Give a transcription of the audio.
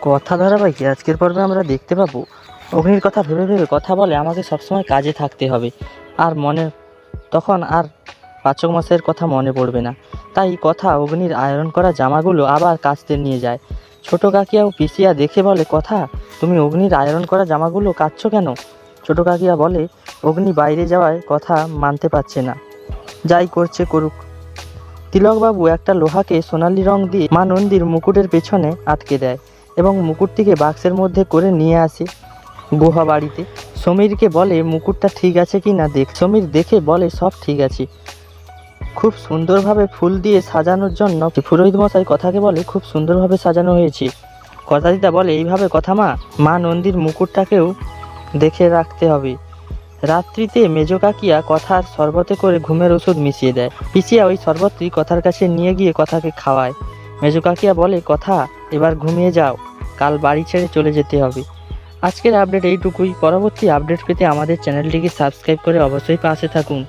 কথা ধারাবাহিকে আজকের পর্বে আমরা দেখতে পাবো। অগ্নির কথা ভেবে ভেবে কথা বলে আমাকে সবসময় কাজে থাকতে হবে। আর মনে, তখন আর পাচক মাসের কথা মনে পড়বে না। তাই কথা অগ্নির আয়রন করা জামাগুলো আবার কাচতে নিয়ে যায়। ছোট কাকিয়া ও পিসিয়া দেখে বলে, কথা, তুমি অগ্নির আয়রন করা জামাগুলো কাচ্ছ কেন? ছোট কাকিয়া বলে, অগ্নি বাইরে যাওয়ায় কথা মানতে পারছে না। যাই করছে করুক। তিলকবাবু একটা লোহাকে সোনালি রং দিয়ে মা নন্দীর মুকুটের পেছনে আটকে দেয়। এবং মুকুটটিকে বাক্সের মধ্যে করে নিয়ে আসে গুহা বাড়িতে। সমীরকে বলে, মুকুটটা ঠিক আছে কি না দেখ। সমীর দেখে বলে, সব ঠিক আছে। খুব সুন্দরভাবে ফুল দিয়ে সাজানোর জন্য পুরোহিত মশাই কথাকে বলে, খুব সুন্দরভাবে সাজানো হয়েছে। কথা দিদা বলে, এইভাবে কথা মা মা নন্দীর মুকুটটাকেও দেখে রাখতে হবে। রাত্রিতে মেজ কাকিয়া কথার শরবতে করে ঘুমের ওষুধ মিশিয়ে দেয়। পিছিয়ে ওই শরবতটি কথার কাছে নিয়ে গিয়ে কথাকে খাওয়ায়। মেজ কাকিয়া বলে, কথা, এবার ঘুমিয়ে যাও। কাল বাড়ি ছেড়ে চলে যেতে হবে। আজকের আপডেট এইটুকুই। পরবর্তী আপডেট পেতে আমাদের চ্যানেলটিকে সাবস্ক্রাইব করে অবশ্যই পাশে থাকুন।